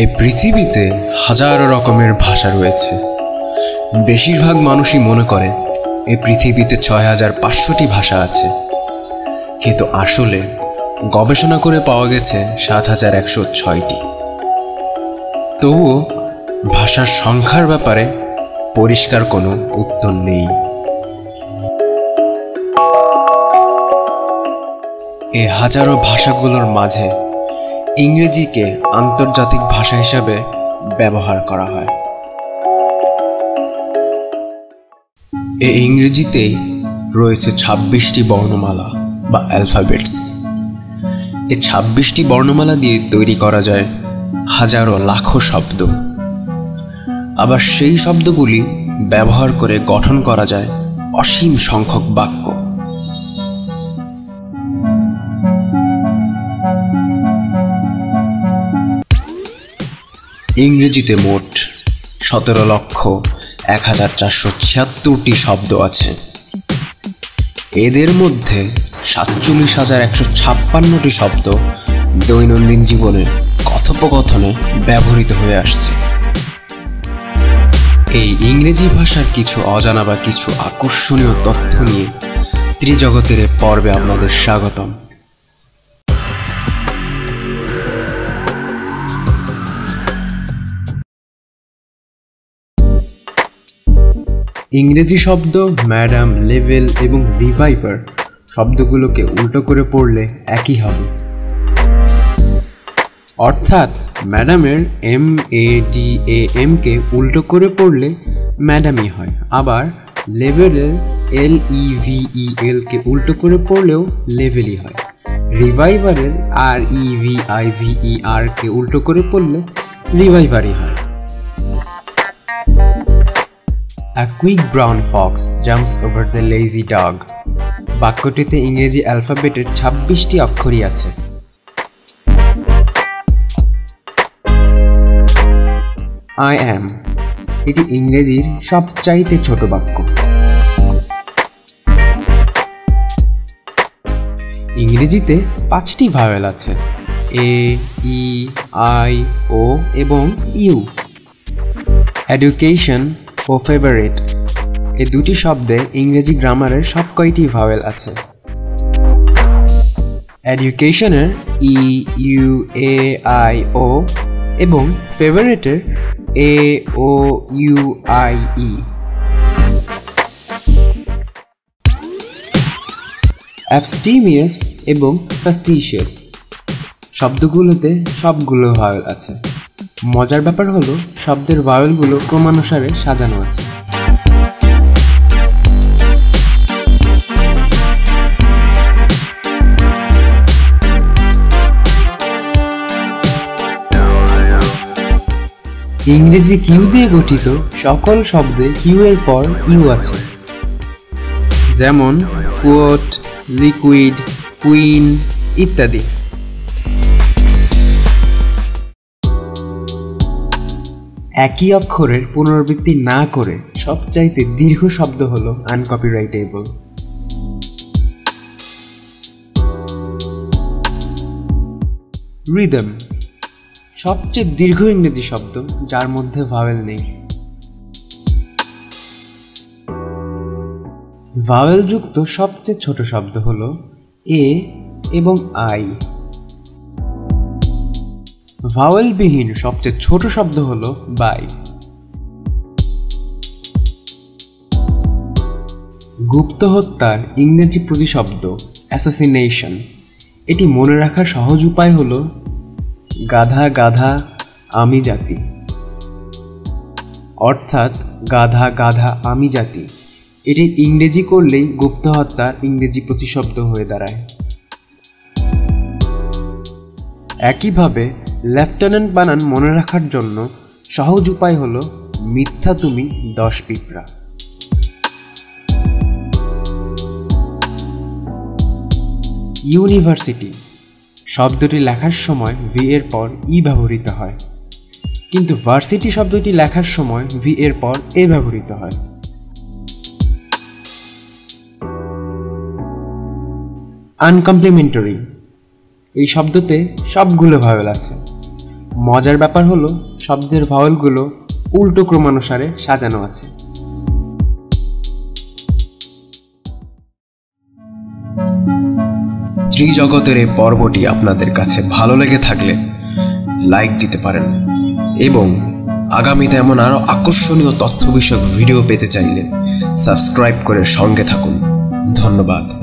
এ পৃথিবীতে হাজারো রকমের ভাষা রয়েছে। বেশিরভাগ মানুষই মনে করে এ পৃথিবীতে ছয় হাজার পাঁচশোটি ভাষা আছে। কিন্তু আসলে গবেষণা করে পাওয়া গেছে সাত হাজার একশো ছয়টি। তবুও ভাষার সংখ্যার ব্যাপারে পরিষ্কার কোনো উত্তর নেই। এ হাজারো ভাষাগুলোর মাঝে ইংরেজিকে আন্তর্জাতিক ভাষা হিসাবে ব্যবহার করা হয়। এ ইংরেজিতেই রয়েছে ছাব্বিশটি বর্ণমালা বা অ্যালফাবেটস। এ ছাব্বিশটি বর্ণমালা দিয়ে তৈরি করা যায় হাজারো লাখো শব্দ। আবার সেই শব্দগুলি ব্যবহার করে গঠন করা যায় অসীম সংখ্যক বাক্য। ইংরেজিতে মোট সতেরো লক্ষ এক হাজার চারশো ছিয়াত্তরটি শব্দ আছে। এদের মধ্যে সাতচল্লিশ হাজার একশো ছাপ্পান্নটি শব্দ দৈনন্দিন জীবনে কথোপকথনে ব্যবহৃত হয়ে আসছে। এই ইংরেজি ভাষার কিছু অজানা বা কিছু আকর্ষণীয় তথ্য নিয়ে ত্রিজগতের পর্বে আপনাদের স্বাগতম। ইংরেজি শব্দ, ম্যাডাম, লেভেল এবং রিভাইভার শব্দগুলোকে উল্টো করে পড়লে একই হবে। অর্থাৎ ম্যাডামের এম, এ, ডি, এ এমকে উল্টো করে পড়লে ম্যাডামই হয়। আবার লেভেলের এল, ই, ভি, ই এলকে উল্টো করে পড়লেও লেভেলই হয়। রিভাইভারের R, E, V, I, V, E আরকে উল্টো করে পড়লে রিভাইভারই হয়। A quick brown fox jumps over the lazy dog. বাক্যটিতে ইংরেজি অ্যালফাবেটের ছাব্বিশটি অক্ষরই আছে। আই অ্যাম এটি ইংরেজির সবচাইতে ছোট বাক্য। ইংরেজিতে পাঁচটি ভাওয়েল আছে। এ ই আই ও এবং ইউ এডুকেশন ও ফেভারিট এই দুটি শব্দে ইংরেজি গ্রামারের সব কয়টি ভাওয়েল আছে? এডুকেশনের ই ইউ এ আই ও এবং ফেভারিটের A O U I E abstemious এবং ফ্যাসিশিয়াস শব্দগুলোতে সবগুলো ভাওয়েল আছে। মজার ব্যাপার হলো, শব্দের ভাওয়েলগুলো ক্রমানুসারে সাজানো আছে। ইংরেজি কিউ দিয়ে গঠিত সকল শব্দে কিউ এর পর ইউ আছে। যেমন কোট লিকুইড, কুইন ইত্যাদি। একই অক্ষরের পুনরাবৃত্তি না করে সবচাইতে দীর্ঘ শব্দ হল আনকপিরাইটেবল। রিদম, সবচেয়ে দীর্ঘ ইংরেজি শব্দ যার মধ্যে ভাওয়েল নেই। ভাওয়েল যুক্ত সবচেয়ে ছোট শব্দ হল এ এবং আই। ভাওয়েলবিহীন সবচেয়ে ছোট শব্দ হল বাই। গুপ্ত হত্যার ইংরেজি প্রতিশব্দ অ্যাসাসিনেশন এটি মনে রাখার সহজ উপায় হল, গাধা গাধা, আমি জাতি। অর্থাৎ, গাধা গাধা, আমি জাতি। এটি ইংরেজি করলেই গুপ্ত হত্যার ইংরেজি প্রতিশব্দ হয়ে দাঁড়ায়। একইভাবে লেফটেন্যান্ট বানান মনে রাখার জন্য সহজ উপায় হল মিথ্যা তুমি দশ পিঁপড়া। ইউনিভার্সিটি। শব্দটি লেখার সময় ভি এর পর ই ব্যবহৃত হয়। কিন্তু ভার্সিটি শব্দটি লেখার সময় ভি এর পর এ ব্যবহৃত হয়। আনকমপ্লিমেন্টারি এই শব্দতে সবগুলো ভাওয়েল আছে। মজার ব্যাপার হলো, শব্দের ভাওয়ালগুলো উল্টো ক্রমানুসারে সাজানো আছে। ত্রিজগতের এই পর্বটি আপনাদের কাছে ভালো লেগে থাকলে লাইক দিতে পারেন এবং আগামীতে এমন আরও আকর্ষণীয় তথ্য বিষয়ক ভিডিও পেতে চাইলে সাবস্ক্রাইব করে সঙ্গে থাকুন। ধন্যবাদ।